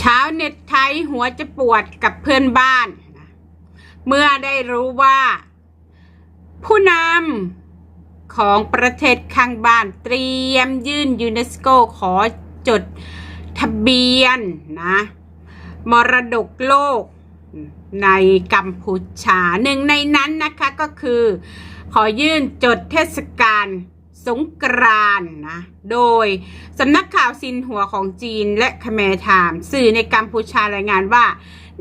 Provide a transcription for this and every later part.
เช้าเน็ตไทยหัวจะปวดกับเพื่อนบ้าน เมื่อได้รู้ว่า ผู้นำของประเทศข้างบ้านเตรียมยื่นยูเนสโกขอจดทะเบียนนะ มรดกโลกในกัมพูชาหนึ่งในนั้นนะคะก็คือ ขอยื่นจดเทศกาล สงกรานนะ โดยสำนักข่าวซินหัวของจีนและคแมร์ไทม์สื่อในกัมพูชารายงานว่า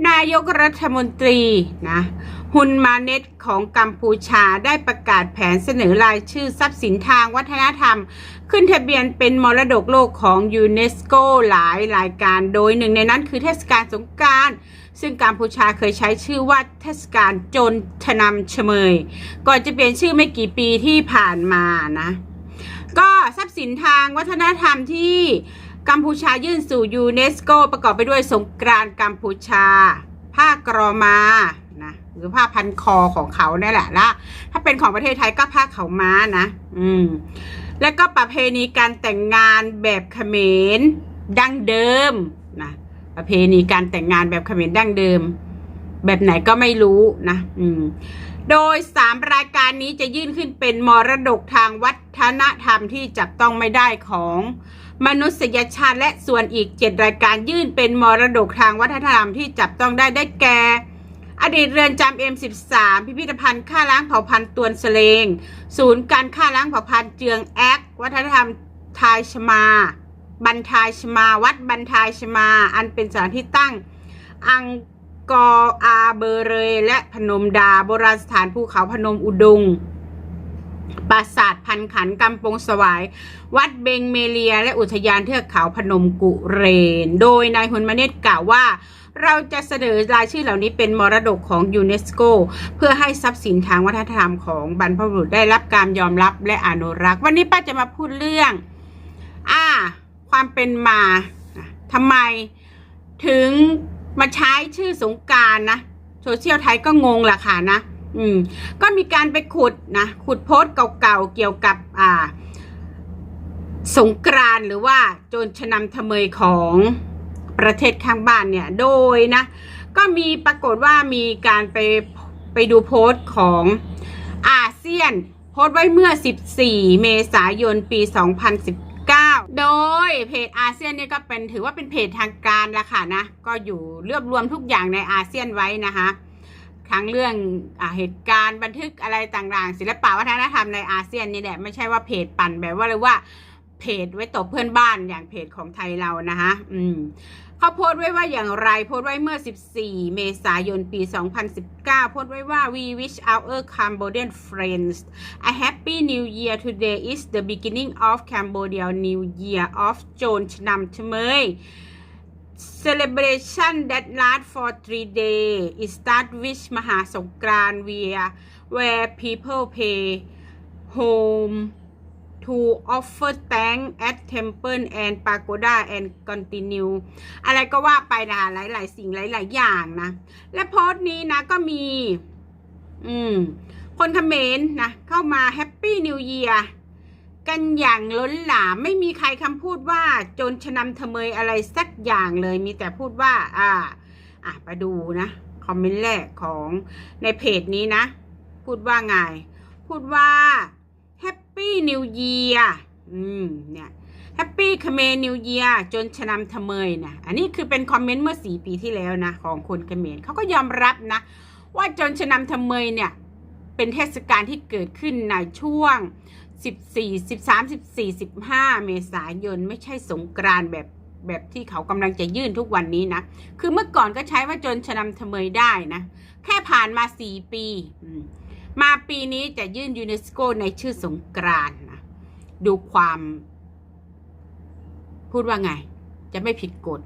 นายกรัฐมนตรีนะฮุนมาเนตของกัมพูชาได้ประกาศแผนเสนอรายชื่อทรัพย์สินทางวัฒนธรรม ขึ้นทะเบียนเป็นมรดกโลกของยูเนสโกหลายรายการ โดยหนึ่งในนั้นคือเทศกาลสงกรานซึ่งกัมพูชาเคยใช้ชื่อว่าเทศกาลจนชนำเฉมย ก่อนจะเปลี่ยนชื่อไม่กี่ปีที่ผ่านมานะ ก็ทรัพย์สินทางวัฒนธรรมที่กัมพูชายื่นสู่ยูเนสโก ประกอบไปด้วยสงกรานต์กัมพูชา ผ้ากรอมานะหรือผ้าพันคอของเขาเนี่ยแหละละถ้าเป็นของประเทศไทยก็ผ้าเขาม้านะ อืม แล้วก็ประเพณีการแต่งงานแบบเขมรดั้งเดิมนะประเพณีการแต่งงานแบบเขมรดั้งเดิม แบบไหนก็ไม่รู้นะ อืม โดยสามรายการนี้จะยื่นขึ้นเป็นมรดกทางวัฒนธรรมที่จับต้องไม่ได้ของมนุษยชาติและส่วนอีกเจ็ดรายการยื่นเป็นมรดกทางวัฒนธรรมที่จับต้องได้ได้แก่ อดีตเรือนจำ M13 พิพิธภัณฑ์ฆ่าล้างเผ่าพันธุ์ตวนเสลง ศูนย์การฆ่าล้างเผ่าพันธุ์เจืองแอควัฒนธรรมทายชมา บันทายชมา วัดบันทายชมา อันเป็นสถานที่ตั้งอัง กอร์อาเบเรยและพนมดา โบราณสถานภูเขาพนมอุดงปราสาทพันขันกำปงสวาย วัดเบงเมเลีย และอุทยานเทือกเขาพนมกุเรน โดยนายฮุนมาเนตกล่าวว่า เราจะเสนอรายชื่อเหล่านี้เป็นมรดกของยูเนสโก เพื่อให้ทรัพย์สินทางวัฒนธรรมของบรรพบุรุษได้รับการยอมรับและอนุรักษ์ วันนี้ป้าจะมาพูดเรื่อง อ่า ความเป็นมาทำไมถึง มาใช้ชื่อสงการนะโซเชียลไทยก็งงแหละค่ะนะ อืม ก็มีการไปขุดนะ ขุดโพสต์เก่าๆ เกี่ยวกับ อ่า สงกรานหรือว่าโจรชนำทะเมยของประเทศข้างบ้านเนี่ย โดยนะ ก็มีปรากฏว่ามีการไปไปดูโพสต์ของอาเซียน โพสต์ไว้เมื่อ 14 เมษายนปี 2019 โดยเพจอาเซียนนี่ก็เป็นถือว่าเป็นเพจทางการละค่ะนะ ก็อยู่รวบรวมทุกอย่างในอาเซียนไว้นะคะทั้งเรื่องอเหตุการณ์บันทึกอะไรต่างๆ ศิลปะวัฒนธรรมในอาเซียนนี่แหละไม่ใช่ว่าเพจปั่นแบบว่าเลยว่าเพจไว้ตบเพื่อนบ้านอย่างเพจของไทยเรานะคะอืม เขาโพสต์ไว้ว่าอย่างไร โพสต์ไว้เมื่อ 14 เมษายน ปี 2019 โพสต์ไว้ว่า we wish our Cambodian friends a happy new year today is the beginning of Cambodia new year of Chon Chnam Chmei celebration that last for three days it start with มหาสงกรานต์ where where people pay home to offer thank at temple and pagoda and continue อะไรก็ว่าไปนะหลาย ๆ สิ่งหลาย ๆ อย่างนะ และโพสต์นี้นะก็มี อืม คนเขมรนะ เข้ามาแฮปปี้นิวเยียกันอย่างล้นหลามไม่มีใครคำพูดว่าจนชนำทเมยอะไรสักอย่างเลยมีแต่พูดว่า อ่า อะไปดูนะ คอมเมนต์แรกของในเพจนี้นะ พูดว่าไง พูดว่า แฮปปี้นิวเยียอืมเนี่ยแฮปปี้คเมนิวเยียจนชนำทะเมยนะอันนี้คือเป็นคอมเมนต์เมื่อสี่ปีที่แล้วนะ ของคนเขมรเขาก็ยอมรับนะ ว่าจนชนำทะเมยเนี่ยเป็นเทศกาลที่เกิดขึ้นในช่วง 14 13 14 15 เมษายน ไม่ใช่สงกรานแบบแบบที่เขากำลังจะยื่นทุกวันนี้นะ คือเมื่อก่อนก็ใช้ว่าจนชนำทะเมยได้นะ แค่ผ่านมา 4 ปีอื มาปีนี้จะยื่นยูเนสโกในชื่อสงกรานนะดูความ พูดว่าไง จะไม่ผิดกฎ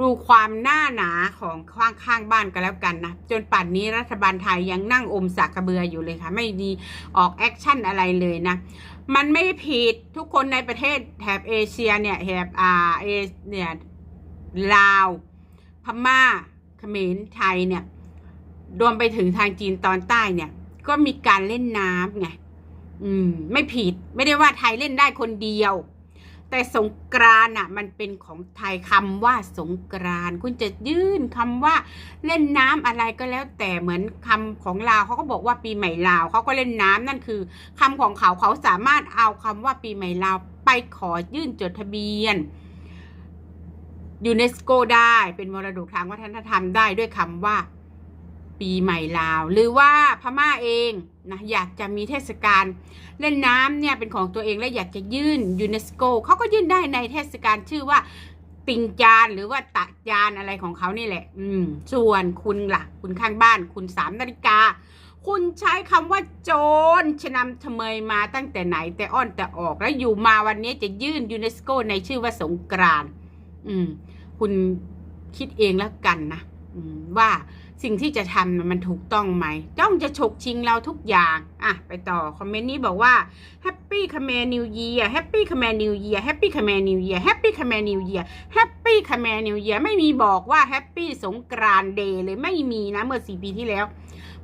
ดูความหน้าหนาของข้างข้างบ้านกันแล้วกันนะจนป่านนี้รัฐบาลไทยยังนั่งอมสากกระเบืออยู่เลยค่ะ ไม่มีออกแอคชั่นอะไรเลยนะ มันไม่ผิดทุกคนในประเทศแถบเอเชียเนี่ยแถบอ่าเอเนี่ยลาว พม่าเขมรไทยเนี่ย รวมไปถึงทางจีนตอนใต้เนี่ย ก็มีการเล่นน้ำไงอืม ไม่ผิดไม่ได้ว่าไทยเล่นได้คนเดียว แต่สงกรานอะ มันเป็นของไทยคำว่าสงกรานคุณจะยื่นคำว่าเล่นน้ำอะไรก็แล้ว แต่เหมือนคำของลาวเขาก็บอกว่าปีใหม่ลาวเขาก็เล่นน้ำนั่นคือคำของเขาเขาสามารถเอาคำว่าปีใหม่ลาวไปขอยื่นจดทะเบียนยูเนสโกได้เป็นมรดกทางวัฒนธรรมได้ด้วยคำว่า ปีใหม่ลาว หรือว่าพม่าเองนะอยากจะมีเทศกาลเล่นน้ำเนี่ยเป็นของตัวเองและอยากจะยื่นยูเนสโกเขาก็ยื่นได้ในเทศกาลชื่อว่าติงจานหรือว่าตะจานอะไรของเขานี่แหละ อืม ส่วนคุณล่ะ คุณข้างบ้าน คุณสามนาฬิกา คุณใช้คำว่าโจรชนำทำเมยมาตั้งแต่ไหนแต่อ้อนแต่ออกแล้วอยู่มาวันนี้จะยื่นยูเนสโกในชื่อว่าสงกรานอืม คุณคิดเองแล้วกันนะว่า สิ่งที่จะทำมันถูกต้องไหมจ้องจะฉกชิงเราทุกอย่าง อะ ไปต่อ คอมเมนต์นี้บอกว่า Happy Khmer New Year Happy Khmer New Year Happy Khmer New Year Happy Khmer New Year Happy Khmer New Year ไม่มีบอกว่า Happy สงกรานเดย์เลยไม่มีนะ เมื่อสี่ปีที่แล้ว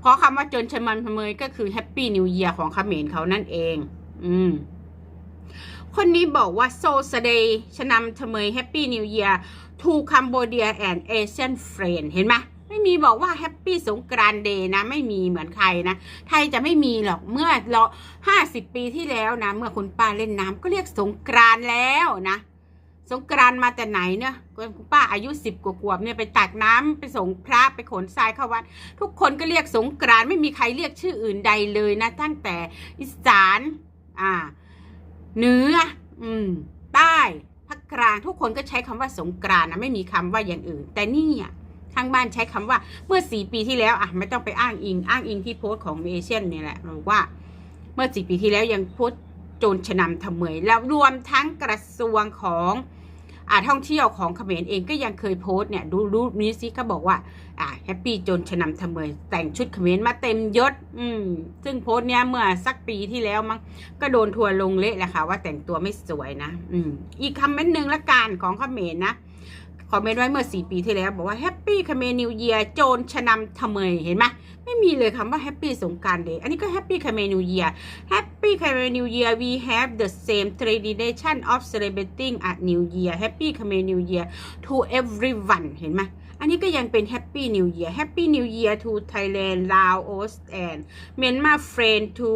เพราะคำว่าจนชมันพเมยก็คือ Happy New Year ของเขมรเขานั่นเอง อืม คนนี้บอกว่า so today ชนำทเมย Happy New Year to Cambodia and Asian friend เห็นไหม ไม่มีบอกว่าแฮปปี้สงกรานเดย์นะ ไม่มีเหมือนใครนะ ไทยจะไม่มีหรอกเมื่อเราห้าสิบปีที่แล้วนะ เมื่อคุณป้าเล่นน้ำก็เรียกสงกรานแล้วนะสงกรานมาแต่ไหนเนี่ยคุณป้าอายุสิบกว่าเนี่ยไปตักน้ำไปส่งพระไปขนทรายเข้าวัด ทุกคนก็เรียกสงกรานไม่มีใครเรียกชื่ออื่นใดเลยนะ ตั้งแต่อีสานอ่าเหนืออืมใต้ภาคกลางทุกคนก็ใช้คำว่าสงกรานนะไม่มีคำว่าอย่างอื่น แต่นี่อะ ทางบ้านใช้คำว่าเมื่อสี่ปีที่แล้วอะไม่ต้องไปอ้างอิงอ้างอิงที่โพสต์ของเอเชียนนี่แหละบอกว่า เมื่อสี่ปีที่แล้วยังโพสต์โจรชนำทำเมยแล้วรวมทั้งกระทรวงของอาท่องเที่ยวของเขมรเองก็ยังเคยโพสต์เนี่ยดูรูปนี้สิเขาบอกว่าอ่าแฮปปี้โจรชนำทำเมยแต่งชุดเขมรมาเต็มยศ อืม ซึ่งโพสต์เนี้ยเมื่อสักปีที่แล้วมั้งก็โดนทัวร์ลงเละแหละค่ะว่าแต่งตัวไม่สวยนะ อืม อีกคำเมนต์หนึ่งละกันของเขมรนะ คอมเมนต์ไว้เมื่อ 4 ปีที่แล้ว บอกว่าแฮปปี้คาเมนิวเยียโจรชนำทำเมยเห็นไหมไม่มีเลยคำว่าแฮปปี้สงกรารเลย อันนี้ก็แฮปปี้คาเมนิวเยียแฮปปี้คาเมนิวเยีย we have the same tradition of celebrating a new year happy คาเมนิวเยีย to everyone เห็นไหมอันนี้ก็ยังเป็น Happy New Year Happy New Year to Thailand Laos and Myanmar friend to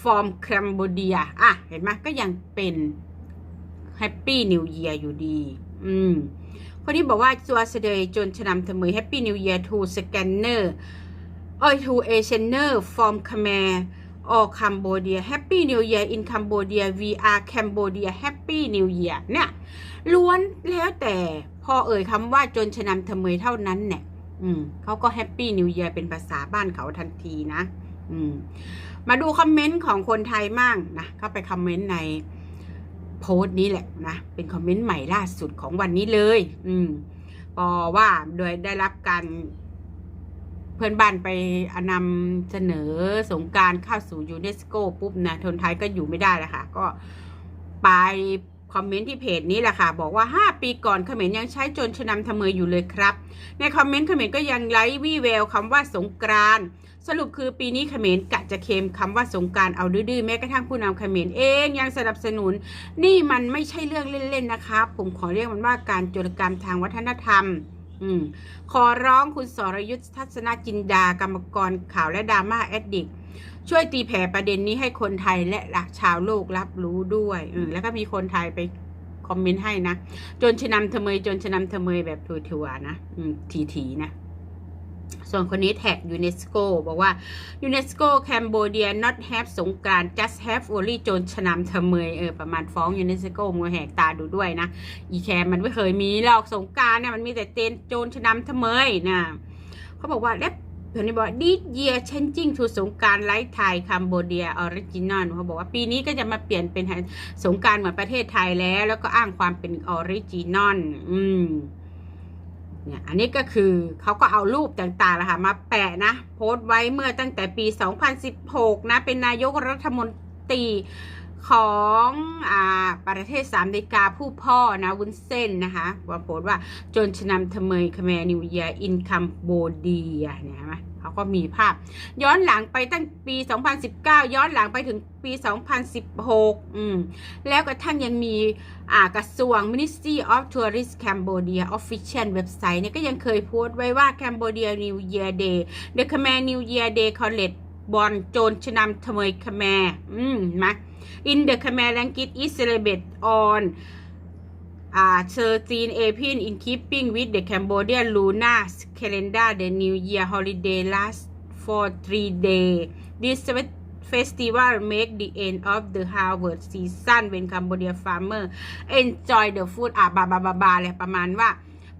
from Cambodia อะ เห็นไหมก็ยังเป็น แฮปปี้นิวเยียร์อยู่ดี อืม คนที่บอกว่าจัวเสดยจนชนำเสมอแฮปปี้นิวเยียร์ทูสแกนเนอร์ออทูเอเชนเนอร์ฟอร์มคาแมร์ออคัมโบเดียแฮปปี้นิวเยียร์อินคัมโบเดียวีอาร์แคมโบเดียแฮปปี้นิวเยียร์เนี่ยล้วนแล้วแต่พอเอ่ยคำว่าจนชนำเสมอเท่านั้นเนี่ยอืมเขาก็แฮปปี้นิวเยียร์เป็นภาษาบ้านเขาทันทีนะ อืม มาดูคอมเมนต์ของคนไทยมั่งนะเข้าไปคอมเมนต์ใน โพสต์นี้แหละนะ เป็นคอมเมนต์ใหม่ล่าสุดของวันนี้เลย อืมปอว่าโดยได้รับการเพื่อนบ้านไปนำเสนอสงการเข้าสู่ยูเนสโกปุ๊บนะทนไทยก็อยู่ไม่ได้แล้วค่ะ ก็ไป คอมเมนต์ที่เพจนี้แหละค่ะ บอกว่า 5 ปีก่อนเขมรยังใช้จนชนำทำเมยอยู่เลยครับ ในคอมเมนต์เขมรก็ยังไร้วี่แววคำว่าสงกรานสรุปคือปีนี้เขมรกะจะเค็มคำว่าสงกรารเอาดื้อๆแม้กระทั่งผู้นำเขมรเองยังสนับสนุน นี่มันไม่ใช่เรื่องเล่นๆนะครับผมขอเรียกมันว่าการโจรกรรมทางวัฒนธรรมอืมขอร้องคุณสรยุทธทัศนจินดากรรมกรข่าวและดราม่าแอดดิก ช่วยตีแผ่ประเด็นนี้ให้คนไทยและละชาวโลกรับรู้ด้วยอืมแล้วก็มีคนไทยไปคอมเมนต์ให้นะ จนชนำเทเมยจนชนำเทเมยแบบถั่วๆนะอืมทีๆนะส่วนคนนี้แท็กยูเนสโกบอกว่ายูเนสโกแคนโบเดีย not have สงกราน just have only โจนชนำเทเมยเออประมาณฟ้องยูเนสโกมัวแหกตาดูด้วยนะ อีแคมมันไม่เคยมีหรอกสงกรารเนี่ยมันมีแต่เจนโจรชนำเทเมยนะเขาบอกว่าแล้ว เพื่อนบอก this year changing to สงการไลท์ไทยคัมโบเดียออริจินอลเขาบอกว่าปีนี้ก็จะมาเปลี่ยนเป็นสงการเหมือนประเทศไทยแล้ว แล้วก็อ้างความเป็นออริจินอลอืมเนี่ยอันนี้ก็คือเขาก็เอารูปต่างๆนะคะมาแปะนะ โพสต์ไว้เมื่อตั้งแต่ปี 2016 นะ เป็นนายกรัฐมนตรี ของอ่าประเทศสามเดกาผู้พ่อนะวุ้นเส้นนะคะว่าโพสว่าจนชนำทเมยคแมนิวเยียอินคัมโบเดียเนี่ยเห็นไหมเขาก็มีภาพ ย้อนหลังไปตั้งปี 2019 ย้อนหลังไปถึงปี 2016 อืมแล้วกระทั่งยังมีอ่ากระทรวง Ministry of Tourism Cambodia Official Website เนี่ยก็ยังเคยโพสต์ไว้ว่า Cambodia New Year Day The Khmer New Year Day College บอลโจรชนำทเมยขแมอืมมา In the Khmer language is celebrated on uh, 13 April in keeping with the Cambodian lunar calendar the New Year holiday lasts for three days this festival make the end of the harvest season when Cambodia farmer enjoy the food อะบาบาบาบาเลยประมาณว่า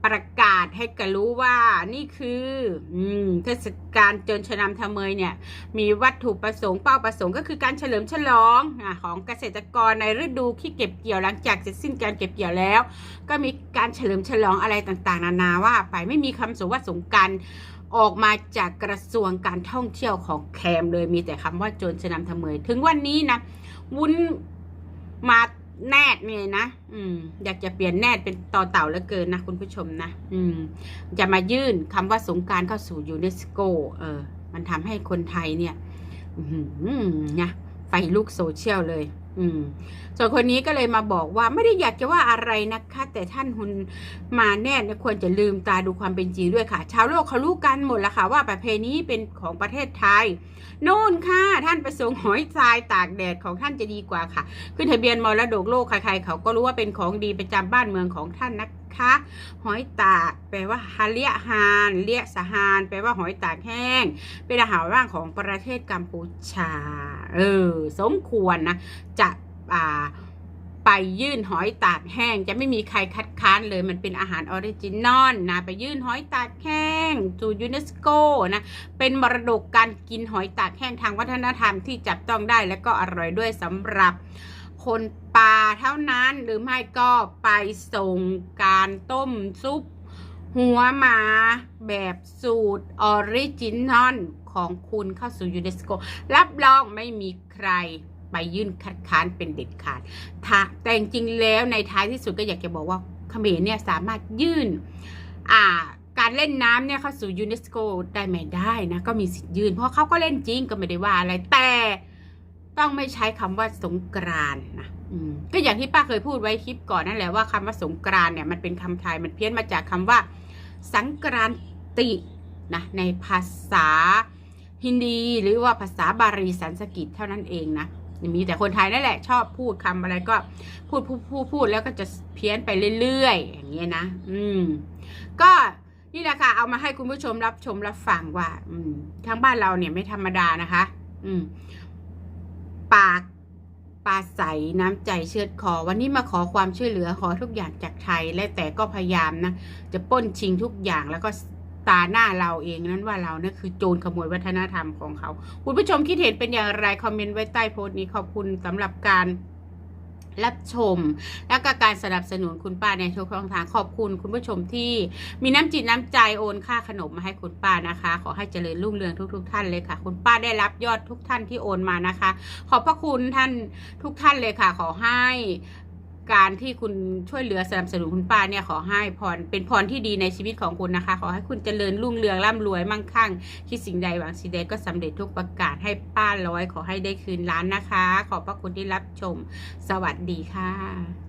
ประกาศให้กันรู้ว่านี่คืออเทศกาลจนชนำทำเมยเนี่ย มีวัตถุประสงค์เป้าประสงค์ก็คือการเฉลิมฉลองอของเกษตรกรในฤดูที่เก็บเกี่ยวหลังจากเสร็จสิ้นการเก็บเกี่ยวแล้ว ก็มีการเฉลิมฉลองอะไรต่างๆ นานาว่า ไปไม่มีคำสว่าสงกรารออกมาจากกระทรวงการท่องเที่ยวของแคมเลยมีแต่คำว่าโจรชนำทำเมย ถึงวันนี้นะวุ้นมา แนดเนี่ยนะ อืม อยากจะเปลี่ยนแนดเป็นต่อเต่าเหลือเกินนะคุณผู้ชมนะ อืม จะมายื่นคำว่าสงการเข้าสู่ยูเนสโก เออ มันทำให้คนไทยเนี่ย อือหือนะไฟลุกโซเชียลเลย อืมส่วนคนนี้ก็เลยมาบอกว่าไม่ได้อยากจะว่าอะไรนะคะ แต่ท่านหุนมาแน่นควรจะลืมตาดูความเป็นจริงด้วยค่ะ ชาวโลกเขารู้กันหมดแล้วค่ะ ว่าประเพณีเป็นของประเทศไทยโน่นค่ะ ท่านประสงค์หอยทรายตากแดดของท่านจะดีกว่าค่ะ ขึ้นทะเบียนมรดกโลกใครๆเขาก็รู้ว่าเป็นของดีประจำบ้านเมืองของท่านนะคะหอยตากแปลว่าฮาเลียฮานเลียสหานแปลว่าหอยตากแห้ง เป็นอาหารว่างของประเทศกัมพูชา เออ สมควรนะ จะอ่าไปยื่นหอยตากแห้ง จะไม่มีใครคัดค้านเลยมันเป็นอาหารออริจินอลนะไปยื่นหอยตากแห้งสู่ยูเนสโกนะเป็นมรดกการกินหอยตากแห้งทางวัฒนธรรมที่จับต้องได้และก็อร่อยด้วยสำหรับ คนป่าเท่านั้นหรือไม่ก็ไปส่งการต้มซุป หัวหมาแบบสูตรออริจินอลของคุณเข้าสู่ยูเนสโก รับรองไม่มีใครไปยื่นคัดค้านเป็นเด็ดขาด แต่จริงๆแล้วในท้ายที่สุดก็อยากจะบอกว่าเขมรเนี่ยสามารถยื่นอ่าการเล่นน้ำเนี่ยเข้าสู่ยูเนสโกได้ไหมได้นะ ก็มีสิทธิ์ยื่นเพราะเขาก็เล่นจริงก็ไม่ได้ว่าอะไรแต่ ต้องไม่ใช้คำว่าสงกรานนะก็อย่างที่ป้าเคยพูดไว้คลิปก่อนนั่นแหละว่าคำว่าสงกรานเนี่ยมันเป็นคำไทยมันเพี้ยนมาจากคำว่า สังกรานตินะในภาษาฮินดีหรือว่าภาษาบาลีสันสกฤตเท่านั้นเองนะมีแต่คนไทยนั่นแหละชอบพูดคำอะไรก็พูดพูดพูดพูดแล้วก็จะเพี้ยนไปเรื่อยๆ อย่างเงี้ยนะ อืม ก็นี่แหละค่ะ เอามาให้คุณผู้ชมรับชมรับฟังว่า อืมทางบ้านเราเนี่ยไม่ธรรมดานะคะ อืม ปากปลาใสน้ำใจเชือดคอ วันนี้มาขอความช่วยเหลือขอทุกอย่างจากไทย และแต่ก็พยายามนะ จะป้นชิงทุกอย่างแล้วก็ตาหน้าเราเองนั้นว่าเราเนี่ยคือโจรขโมยวัฒนธรรมของเขา คุณผู้ชมคิดเห็นเป็นอย่างไร คอมเมนต์ไว้ใต้โพสต์นี้ขอบคุณสำหรับการ รับชม และก็การสนับสนุนคุณป้าในทุกช่องทางขอบคุณคุณผู้ชมที่มีน้ำจิตน้ำใจโอนค่าขนมมาให้คุณป้านะคะ ขอให้เจริญรุ่งเรืองทุกๆท่านเลยค่ะ คุณป้าได้รับยอดทุกท่านที่โอนมานะคะ ขอบพระคุณท่านทุกท่านเลยค่ะ ขอให้ การที่คุณช่วยเหลือสนับสนุนคุณป้าเนี่ยขอให้พรเป็นพรที่ดีในชีวิตของคุณนะคะ ขอให้คุณเจริญรุ่งเรืองร่ำรวยมั่งคั่ง คิดสิ่งใดหวังสิ่งใดก็สำเร็จทุกประกาศให้ป้าร้อย ขอให้ได้คืนล้านนะคะ ขอบพระคุณที่รับชม สวัสดีค่ะ